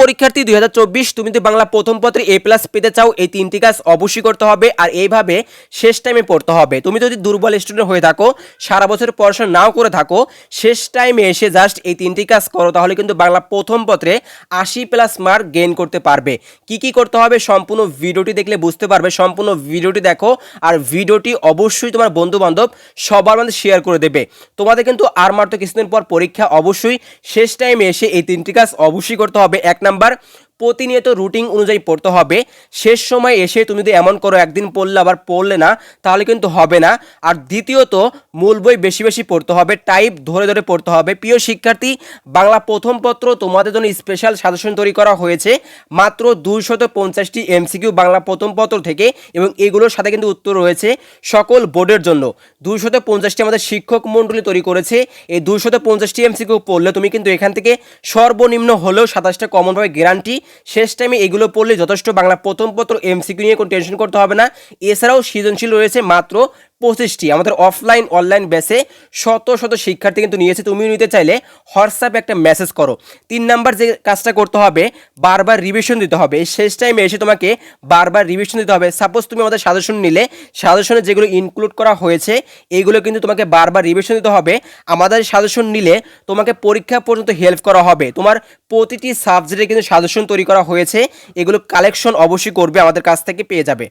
পরীক্ষার্থী দুই হাজার চব্বিশ, তুমি যদি বাংলা প্রথম পত্রে এ প্লাস পেতে চাও, এই তিনটি কাজ অবশ্যই করতে হবে আর এইভাবে শেষ টাইমে পড়তে হবে। তুমি যদি দুর্বল স্টুডেন্ট হয়ে থাকো, সারা বছর পড়াশোনা নাও করে থাকো, শেষ টাইমে এসে জাস্ট এই তিনটি কাজ করো, তাহলে কিন্তু বাংলা প্রথম পত্রে আশি প্লাস মার্ক গেইন করতে পারবে। কি কি করতে হবে সম্পূর্ণ ভিডিওটি দেখলে বুঝতে পারবে। সম্পূর্ণ ভিডিওটি দেখো আর ভিডিওটি অবশ্যই তোমার বন্ধু বান্ধব সবার মধ্যে শেয়ার করে দেবে। তোমাদের কিন্তু আর মাত্র কিছুদিন পর পরীক্ষা অবশ্যই শেষ টাইমে এসে এই তিনটি কাজ অবশ্যই করতে হবে। এক নাম্বার প্রতিনিয়ত রুটিন অনুযায়ী পড়তে হবে। শেষ সময় এসে তুমি যদি এমন করো, একদিন পড়লে আবার পড়লে না, তাহলে কিন্তু হবে না। আর দ্বিতীয়ত, মূল বই বেশি বেশি পড়তে হবে টাইপ ধরে ধরে পড়তে হবে। প্রিয় শিক্ষার্থী, বাংলা প্রথম পত্র তোমাদের জন্য স্পেশাল সাজেশন তৈরি করা হয়েছে। মাত্র দুইশত পঞ্চাশটি এমসিকিউ বাংলা প্রথম পত্র থেকে এবং এগুলোর সাথে কিন্তু উত্তর রয়েছে সকল বোর্ডের জন্য। দুইশত পঞ্চাশটি আমাদের শিক্ষক মণ্ডলী তৈরি করেছে। এই দুইশত পঞ্চাশটি এমসিকিউ পড়লে তুমি কিন্তু এখান থেকে সর্বনিম্ন হলেও সাতাশটা কমনভাবে গ্যারান্টি শেষ টাইমে এগুলো পড়লে যথেষ্ট বাংলা প্রথম পত্র এমসিকিউ নিয়ে কোনো টেনশন করতে হবে না। এছাড়াও সৃজনশীল রয়েছে মাত্র পঁচিশটি। আমাদের অফলাইন অনলাইন বেসে শত শত শিক্ষার্থী কিন্তু নিয়েছে। তুমিও নিতে চাইলে হোয়াটসঅ্যাপে একটা মেসেজ করো। তিন নাম্বার যে কাজটা করতে হবে, বারবার রিভিশন দিতে হবে। শেষ টাইমে এসে তোমাকে বারবার রিভিশন দিতে হবে। সাপোজ তুমি আমাদের সাজেশন নিলে সাজেশনে যেগুলো ইনক্লুড করা হয়েছে এইগুলো কিন্তু তোমাকে বারবার রিভিশন দিতে হবে। আমাদের সাজেশন নিলে তোমাকে পরীক্ষা পর্যন্ত হেল্প করা হবে। তোমার প্রতিটি সাবজেক্টে কিন্তু সাজেশন তৈরি করা হয়েছে। এগুলো কালেকশন অবশ্যই করবে, আমাদের কাছ থেকে পেয়ে যাবে।